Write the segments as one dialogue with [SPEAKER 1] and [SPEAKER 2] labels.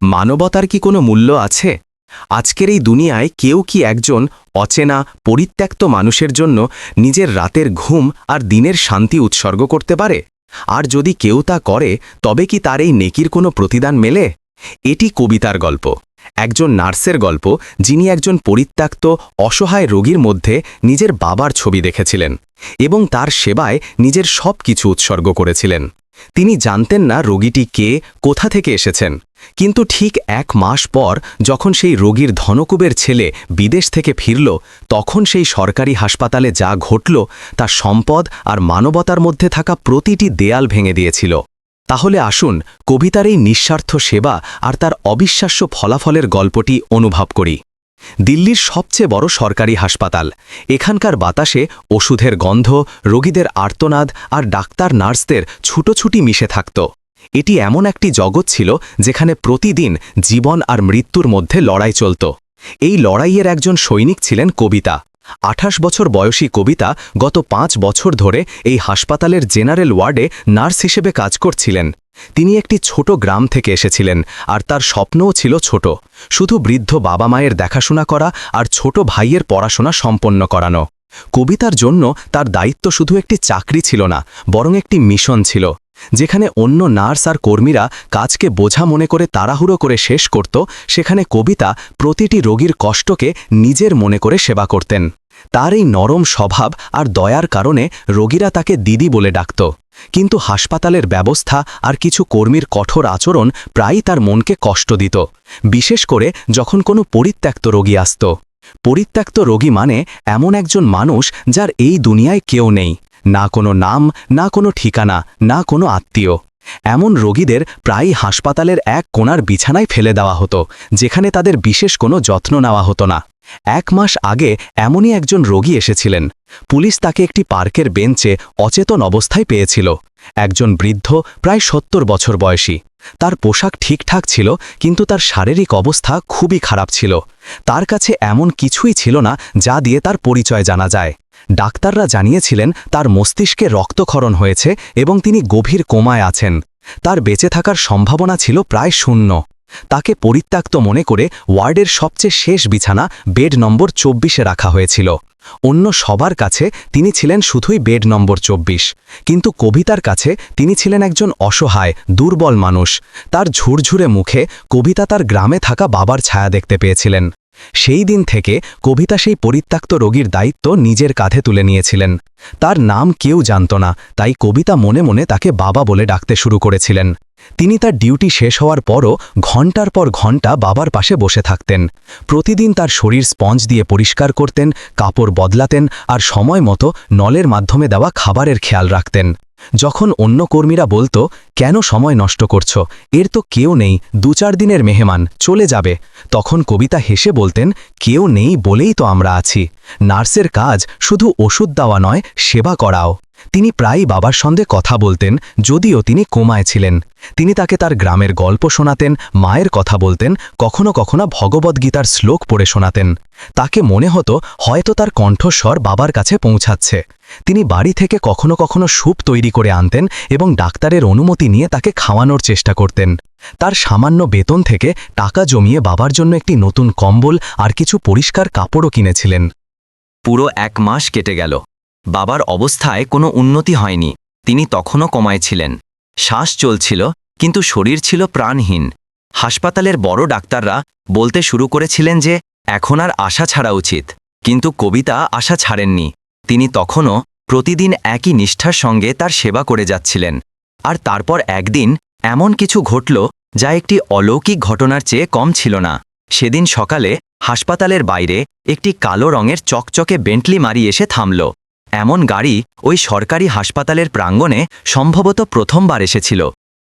[SPEAKER 1] মানবতার কি কোনো মূল্য আছে? আজকের এই দুনিয়ায় কেউ কি একজন অচেনা, পরিত্যক্ত মানুষের জন্য নিজের রাতের ঘুম আর দিনের শান্তি উৎসর্গ করতে পারে? আর যদি কেউ তা করে, তবে কি তার এই নেকির কোনো প্রতিদান মেলে? এটি কবিতার গল্প। একজন নার্সের গল্প, যিনি একজন পরিত্যক্ত, অসহায় রোগীর মধ্যে নিজের বাবার ছবি দেখেছিলেন এবং তার সেবায় নিজের সব কিছু উৎসর্গ করেছিলেন। তিনি জানতেন না রোগীটি কে, কোথা থেকে এসেছেন। কিন্তু ঠিক এক মাস পর যখন সেই রোগীর ধনকুবের ছেলে বিদেশ থেকে ফিরল, তখন সেই সরকারি হাসপাতালে যা ঘটল তা সম্পদ আর মানবতার মধ্যে থাকা প্রতিটি দেয়াল ভেঙে দিয়েছিল। তাহলে আসুন কবিতার এই নিঃস্বার্থ সেবা আর তার অবিশ্বাস্য ফলাফলের গল্পটি অনুভব করি। দিল্লির সবচেয়ে বড় সরকারি হাসপাতাল। এখানকার বাতাসে ওষুধের গন্ধ, রোগীদের আর্তনাদ আর ডাক্তার নার্সদের ছুটোছুটি মিশে থাকত। এটি এমন একটি জগৎ ছিল যেখানে প্রতিদিন জীবন আর মৃত্যুর মধ্যে লড়াই চলত। এই লড়াইয়ের একজন সৈনিক ছিলেন কবিতা। আঠাশ বছর বয়সী কবিতা গত পাঁচ বছর ধরে এই হাসপাতালের জেনারেল ওয়ার্ডে নার্স হিসেবে কাজ করছিলেন। তিনি একটি ছোট গ্রাম থেকে এসেছিলেন আর তার স্বপ্নও ছিল ছোট। শুধু বৃদ্ধ বাবা মায়ের দেখাশোনা করা আর ছোট ভাইয়ের পড়াশোনা সম্পন্ন করানো। কবিতার জন্য তার দায়িত্ব শুধু একটি চাকরি ছিল না, বরং একটি মিশন ছিল। যেখানে অন্য নার্স আর কর্মীরা কাজকে বোঝা মনে করে তাড়াহুড়ো করে শেষ করত, সেখানে কবিতা প্রতিটি রোগীর কষ্টকে নিজের মনে করে সেবা করতেন। তার এই নরম স্বভাব আর দয়ার কারণে রোগীরা তাকে দিদি বলে ডাকত। কিন্তু হাসপাতালের ব্যবস্থা আর কিছু কর্মীর কঠোর আচরণ প্রায়ই তার মনকে কষ্ট দিত। বিশেষ করে যখন কোনো পরিত্যক্ত রোগী আসত। পরিত্যক্ত রোগী মানে এমন একজন মানুষ যার এই দুনিয়ায় কেউ নেই, না কোনো নাম, না কোনো ঠিকানা, না কোনো আত্মীয়। এমন রোগীদের প্রায়ই হাসপাতালের এক কোণার বিছানায় ফেলে দেওয়া হতো, যেখানে তাদের বিশেষ কোনো যত্ন নেওয়া হতো না। এক মাস আগে এমনই একজন রোগী এসেছিলেন। পুলিশ তাকে একটি পার্কের বেঞ্চে অচেতন অবস্থায় পেয়েছিল। একজন বৃদ্ধ, প্রায় সত্তর বছর বয়সী। তার পোশাক ঠিকঠাক ছিল, কিন্তু তার শারীরিক অবস্থা খুবই খারাপ ছিল। তার কাছে এমন কিছুই ছিল না যা দিয়ে তার পরিচয় জানা যায়। ডাক্তাররা জানিয়েছিলেন তার মস্তিষ্কে রক্তক্ষরণ হয়েছে এবং তিনি গভীর কোমায় আছেন। তার বেঁচে থাকার সম্ভাবনা ছিল প্রায় শূন্য। তাকে পরিত্যক্ত মনে করে ওয়ার্ডের সবচেয়ে শেষ বিছানা বেড নম্বর চব্বিশে রাখা হয়েছিল। অন্য সবার কাছে তিনি ছিলেন শুধুই বেড নম্বর চব্বিশ। কিন্তু কবিতার কাছে তিনি ছিলেন একজন অসহায়, দুর্বল মানুষ। তার ঝুরঝুরে মুখে কবিতা তার গ্রামে থাকা বাবার ছায়া দেখতে পেয়েছিলেন। সেই দিন থেকে কবিতা সেই পরিত্যক্ত রোগীর দায়িত্ব নিজের কাঁধে তুলে নিয়েছিলেন। তার নাম কেউ জানত না, তাই কবিতা মনে মনে তাকে বাবা বলে ডাকতে শুরু করেছিলেন। তিনি তার ডিউটি শেষ হওয়ার পরও ঘণ্টার পর ঘণ্টা বাবার পাশে বসে থাকতেন। প্রতিদিন তার শরীর স্পঞ্জ দিয়ে পরিষ্কার করতেন, কাপড় বদলাতেন আর সময় মতো নলের মাধ্যমে দেওয়া খাবারের খেয়াল রাখতেন। যখন অন্য কর্মীরা বলতো, কেন সময় নষ্ট করছ? এর তো কেউ নেই দু চার দিনের মেহমান, চলে যাবে। তখন কবিতা হেসে বলতেন, কেউ নেই বলেই তো আমরা আছি। নার্সের কাজ শুধু ওষুধ দেওয়া নয়, সেবা করাও। তিনি প্রায়ই বাবার সঙ্গে কথা বলতেন, যদিও তিনি কোমায় ছিলেন। তিনি তাকে তার গ্রামের গল্প শোনাতেন, মায়ের কথা বলতেন, কখনো কখনো ভগবদ্গীতার শ্লোক পড়ে শোনাতেন। তাকে মনে হতো, হয়তো তার কণ্ঠস্বর বাবার কাছে পৌঁছাচ্ছে। তিনি বাড়ি থেকে কখনো কখনো স্যুপ তৈরি করে আনতেন এবং ডাক্তারের অনুমতি নিয়ে তাকে খাওয়ানোর চেষ্টা করতেন। তার সামান্য বেতন থেকে টাকা জমিয়ে বাবার জন্য একটি নতুন কম্বল আর কিছু পরিষ্কার কাপড়ও কিনেছিলেন।
[SPEAKER 2] পুরো এক মাস কেটে গেল। বাবার অবস্থায় কোনো উন্নতি হয়নি। তিনি তখনও কমায় ছিলেন। শ্বাস চলছিল, কিন্তু শরীর ছিল প্রাণহীন। হাসপাতালের বড় ডাক্তাররা বলতে শুরু করেছিলেন যে, এখন আর আশা ছাড়া উচিত। কিন্তু কবিতা আশা ছাড়েননি। তিনি তখনও প্রতিদিন একই নিষ্ঠার সঙ্গে তার সেবা করে যাচ্ছিলেন। আর তারপর একদিন এমন কিছু ঘটল যা একটি অলৌকিক ঘটনার চেয়ে কম ছিল না। সেদিন সকালে হাসপাতালের বাইরে একটি কালো রঙের চকচকে বেন্টলি মারি এসে থামল। এমন গাড়ি ওই সরকারি হাসপাতালের প্রাঙ্গণে সম্ভবত প্রথমবার এসেছিল।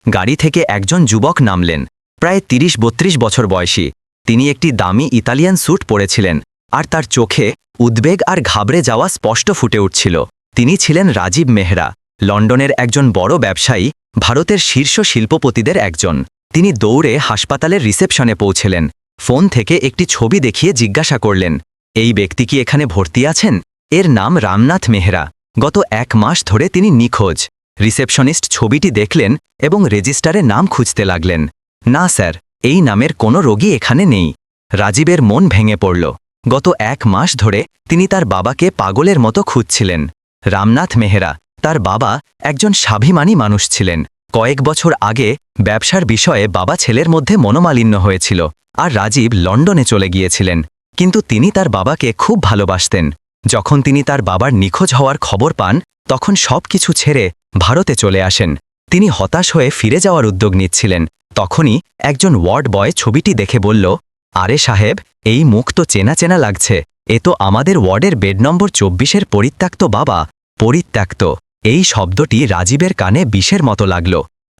[SPEAKER 2] গাড়ি থেকে একজন যুবক নামলেন, প্রায় তিরিশ বত্রিশ বছর বয়সী। তিনি একটি দামি ইতালিয়ান স্যুট পরেছিলেন, আর তার চোখে উদ্বেগ আর ঘাবড়ে যাওয়া স্পষ্ট ফুটে উঠছিল। তিনি ছিলেন রাজীব মেহরা, লন্ডনের একজন বড় ব্যবসায়ী, ভারতের শীর্ষ শিল্পপতিদের একজন। তিনি দৌড়ে হাসপাতালের রিসেপশনে পৌঁছলেন, ফোন থেকে একটি ছবি দেখিয়ে জিজ্ঞাসা করলেন, এই ব্যক্তি কি এখানে ভর্তি আছেন? এর নাম রামনাথ মেহরা। গত এক মাস ধরে তিনি নিখোঁজ। রিসেপশনিস্ট ছবিটি দেখলেন এবং রেজিস্টারে নাম খুঁজতে লাগলেন। না, স্যার, এই নামের কোনো রোগী এখানে নেই। রাজীবের মন ভেঙে পড়ল। গত এক মাস ধরে তিনি তার বাবাকে পাগলের মতো খুঁজছিলেন। রামনাথ মেহরা তার বাবা একজন স্বাভিমানী মানুষ ছিলেন। কয়েক বছর আগে ব্যবসার বিষয়ে বাবা ছেলের মধ্যে মনোমালিন্য হয়েছিল আর রাজীব লন্ডনে চলে গিয়েছিলেন। কিন্তু তিনি তার বাবাকে খুব ভালোবাসতেন। যখন তিনি তার বাবার নিখোঁজ হওয়ার খবর পান, তখন সব কিছু ছেড়ে ভারতে চলে আসেন। তিনি হতাশ হয়ে ফিরে যাওয়ার উদ্যোগ নিচ্ছিলেন। তখনই একজন ওয়ার্ড বয় ছবিটি দেখে বলল, আরে সাহেব, এই মুখ তো চেনা চেনা লাগছে। এ তো আমাদের ওয়ার্ডের বেড নম্বর চব্বিশের পরিত্যক্ত বাবা, পরিত্যক্ত। এই শব্দটি রাজীবের কানে বিষের মতো লাগল।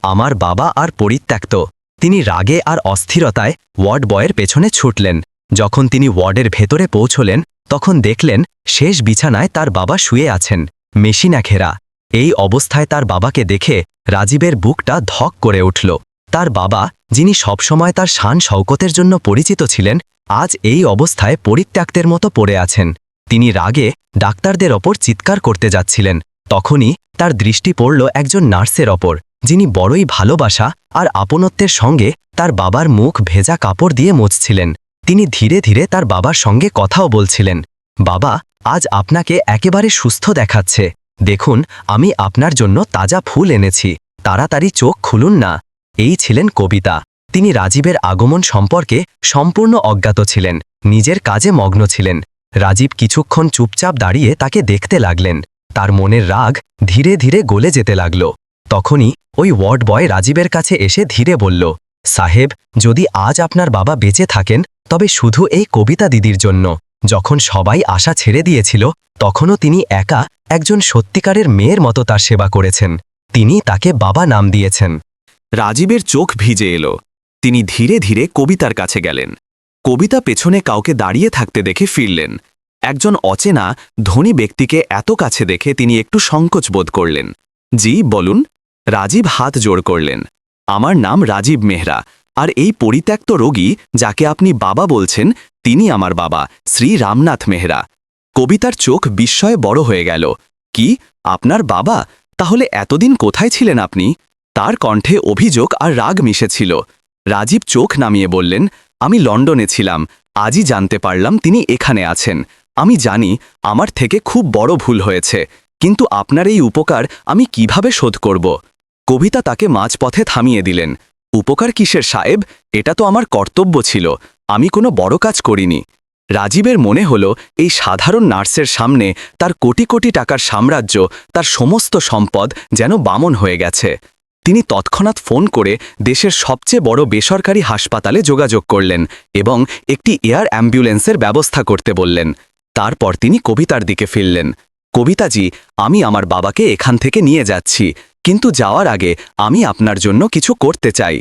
[SPEAKER 2] আমার বাবা আর পরিত্যক্ত। তিনি রাগে আর অস্থিরতায় ওয়ার্ড বয়ের পেছনে ছুটলেন। যখন তিনি ওয়ার্ডের ভেতরে পৌঁছলেন, তখন দেখলেন শেষ বিছানায় তার বাবা শুয়ে আছেন, মেশিনা ঘেরা এই অবস্থায় তার বাবাকে দেখে রাজীবের বুকটা ধক করে উঠল। তার বাবা, যিনি সবসময় তার শান শৌকতের জন্য পরিচিত ছিলেন, আজ এই অবস্থায় পরিত্যক্তের মতো পড়ে আছেন। তিনি রাগে ডাক্তারদের ওপর চিৎকার করতে যাচ্ছিলেন। তখনই তার দৃষ্টি পড়ল একজন নার্সের ওপর, যিনি বড়ই ভালোবাসা আর আপনত্বের সঙ্গে তার বাবার মুখ ভেজা কাপড় দিয়ে মুছছিলেন। তিনি ধীরে ধীরে তার বাবার সঙ্গে কথাও বলছিলেন, বাবা, আজ আপনাকে একেবারে সুস্থ দেখাচ্ছে। দেখুন, আমি আপনার জন্য তাজা ফুল এনেছি। তাড়াতাড়ি চোখ খুলুন না। এই ছিলেন কবিতা। তিনি রাজীবের আগমন সম্পর্কে সম্পূর্ণ অজ্ঞাত ছিলেন, নিজের কাজে মগ্ন ছিলেন। রাজীব কিছুক্ষণ চুপচাপ দাঁড়িয়ে তাকে দেখতে লাগলেন। তার মনের রাগ ধীরে ধীরে গলে যেতে লাগল। তখনই ওই ওয়ার্ড বয় রাজীবের কাছে এসে ধীরে বলল, সাহেব, যদি আজ আপনার বাবা বেঁচে থাকেন তবে শুধু এই কবিতা দিদির জন্য। যখন সবাই আশা ছেড়ে দিয়েছিল, তখনও তিনি একা একজন সত্যিকারের মেয়ের মতো তার সেবা করেছেন। তিনি তাকে বাবা নাম দিয়েছেন।
[SPEAKER 1] রাজীবের চোখ ভিজে এলো। তিনি ধীরে ধীরে কবিতার কাছে গেলেন। কবিতা পেছনে কাউকে দাঁড়িয়ে থাকতে দেখে ফিরলেন। একজন অচেনা, ধনী ব্যক্তিকে এত কাছে দেখে তিনি একটু সংকোচ বোধ করলেন। জি, বলুন। রাজীব হাত জোড় করলেন। আমার নাম রাজীব মেহরা। আর এই পরিত্যক্ত রোগী যাকে আপনি বাবা বলছেন, তিনি আমার বাবা, শ্রী রামনাথ মেহরা। কবিতার চোখ বিস্ময়ে বড় হয়ে গেল। কি, আপনার বাবা? তাহলে এতদিন কোথায় ছিলেন আপনি? তার কণ্ঠে অভিযোগ আর রাগ মিশেছিল। রাজীব চোখ নামিয়ে বললেন, আমি লন্ডনে ছিলাম, আজই জানতে পারলাম তিনি এখানে আছেন। আমি জানি, আমার থেকে খুব বড় ভুল হয়েছে, কিন্তু আপনার এই উপকার আমি কীভাবে শোধ করব? কবিতা তাকে মাঝপথে থামিয়ে দিলেন। উপকার কিসের সাহেব? এটা তো আমার কর্তব্য ছিল। আমি কোনো বড় কাজ করিনি। রাজীবের মনে হল, এই সাধারণ নার্সের সামনে তার কোটি কোটি টাকার সাম্রাজ্য, তার সমস্ত সম্পদ যেন বামন হয়ে গেছে। তিনি তৎক্ষণাৎ ফোন করে দেশের সবচেয়ে বড় বেসরকারি হাসপাতালে যোগাযোগ করলেন এবং একটি এয়ার অ্যাম্বুলেন্সের ব্যবস্থা করতে বললেন। তারপর তিনি কবিতার দিকে ফিরলেন। কবিতাজি, আমি আমার বাবাকে এখান থেকে নিয়ে যাচ্ছি। কিন্তু যাওয়ার আগে আমি আপনার জন্য কিছু করতে চাই।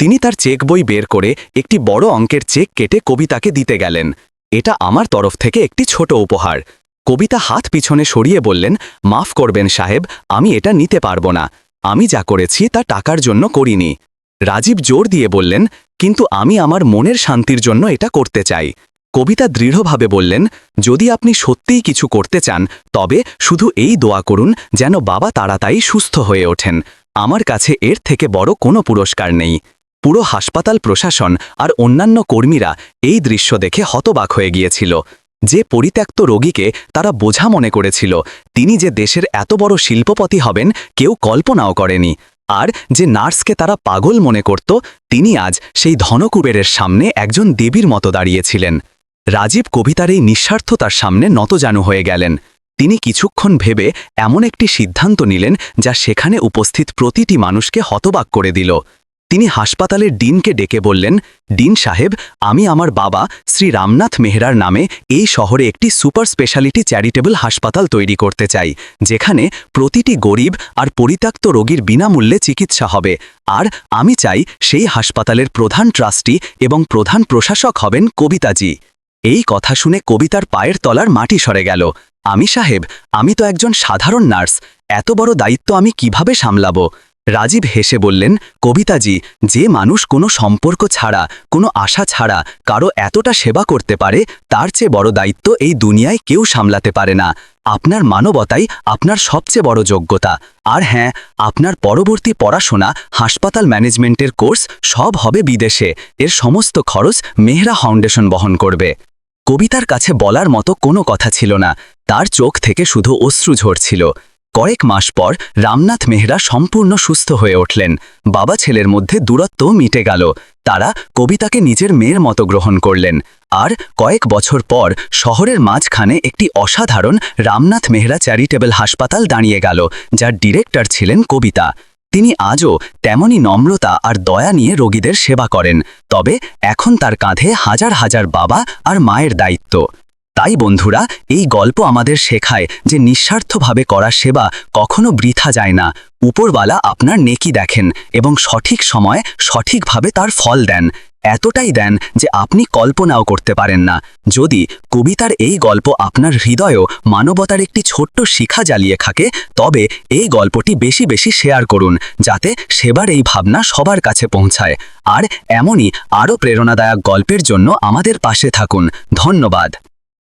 [SPEAKER 1] তিনি তার চেক বই বের করে একটি বড় অঙ্কের চেক কেটে কবিতাকে দিতে গেলেন। এটা আমার তরফ থেকে একটি ছোট উপহার। কবিতা হাত পিছনে সরিয়ে বললেন, মাফ করবেন সাহেব, আমি এটা নিতে পারব না। আমি যা করেছি তা টাকার জন্য করিনি। রাজীব জোর দিয়ে বললেন, কিন্তু আমি আমার মনের শান্তির জন্য এটা করতে চাই। কবিতা দৃঢ়ভাবে বললেন, যদি আপনি সত্যিই কিছু করতে চান, তবে শুধু এই দোয়া করুন যেন বাবা তাড়াতাড়ি সুস্থ হয়ে ওঠেন। আমার কাছে এর থেকে বড় কোনো পুরস্কার নেই। পুরো হাসপাতাল প্রশাসন আর অন্যান্য কর্মীরা এই দৃশ্য দেখে হতবাক হয়ে গিয়েছিল। যে পরিত্যক্ত রোগীকে তারা বোঝা মনে করেছিল, তিনি যে দেশের এত বড় শিল্পপতি হবেন, কেউ কল্পনাও করেনি। আর যে নার্সকে তারা পাগল মনে করত, তিনি আজ সেই ধনকুবেরের সামনে একজন দেবীর মতো দাঁড়িয়েছিলেন। রাজীব কবিতার এই নিঃস্বার্থতার সামনে নতজানু হয়ে গেলেন। তিনি কিছুক্ষণ ভেবে এমন একটি সিদ্ধান্ত নিলেন, যা সেখানে উপস্থিত প্রতিটি মানুষকে হতবাক করে দিল। তিনি হাসপাতালের ডিনকে ডেকে বললেন, ডিন সাহেব, আমি আমার বাবা শ্রী রামনাথ মেহরার নামে এই শহরে একটি সুপার স্পেশালিটি চ্যারিটেবল হাসপাতাল তৈরি করতে চাই, যেখানে প্রতিটি গরিব আর পরিত্যক্ত রোগীর বিনামূল্যে চিকিৎসা হবে। আর আমি চাই সেই হাসপাতালের প্রধান ট্রাস্টি এবং প্রধান প্রশাসক হবেন কবিতাজি। এই কথা শুনে কবিতার পায়ের তলার মাটি সরে গেল। আমি সাহেব, আমি তো একজন সাধারণ নার্স। এত বড় দায়িত্ব আমি কীভাবে সামলাব? রাজীব হেসে বললেন, কবিতাজি, যে মানুষ কোনো সম্পর্ক ছাড়া, কোনো আশা ছাড়া, কারও এতটা সেবা করতে পারে, তার চেয়ে বড় দায়িত্ব এই দুনিয়ায় কেউ সামলাতে পারে না।
[SPEAKER 3] আপনার মানবতাই আপনার সবচেয়ে বড় যোগ্যতা। আর হ্যাঁ আপনার পরবর্তী পড়াশোনা, হাসপাতাল ম্যানেজমেন্টের কোর্স সব হবে বিদেশে। এর সমস্ত খরচ মেহরা ফাউন্ডেশন বহন করবে। কবিতার কাছে বলার মতো কোনো কথা ছিল না। তার চোখ থেকে শুধু অশ্রু ঝরছিল। কয়েক মাস পর রামনাথ মেহরা সম্পূর্ণ সুস্থ হয়ে উঠলেন। বাবা ছেলের মধ্যে দূরত্ব মিটে গেল। তারা কবিতাকে নিজের মেয়ের মতো গ্রহণ করলেন। আর কয়েক বছর পর শহরের মাঝখানে একটি অসাধারণ রামনাথ মেহরা চ্যারিটেবল হাসপাতাল দাঁড়িয়ে গেল, যার ডিরেক্টর ছিলেন কবিতা। তিনি আজও তেমনই নম্রতা আর দয়া নিয়ে রোগীদের সেবা করেন, তবে এখন তার কাঁধে হাজার হাজার বাবা আর মায়ের দায়িত্ব। তাই বন্ধুরা, এই গল্প আমাদের শেখায় যে নিঃস্বার্থভাবে করা সেবা কখনো বৃথা যায় না। উপরওয়ালা আপনার নেকি দেখেন এবং সঠিক সময় সঠিকভাবে তার ফল দেন। এতটাই দেন যে আপনি কল্পনাও করতে পারেন না। যদি কবিতার এই গল্প আপনার হৃদয়েও মানবতার একটি ছোট্ট শিখা জ্বালিয়ে থাকে, তবে এই গল্পটি বেশি বেশি শেয়ার করুন, যাতে সেবার এই ভাবনা সবার কাছে পৌঁছায়। আর এমনই আরও প্রেরণাদায়ক গল্পের জন্য আমাদের পাশে থাকুন। ধন্যবাদ।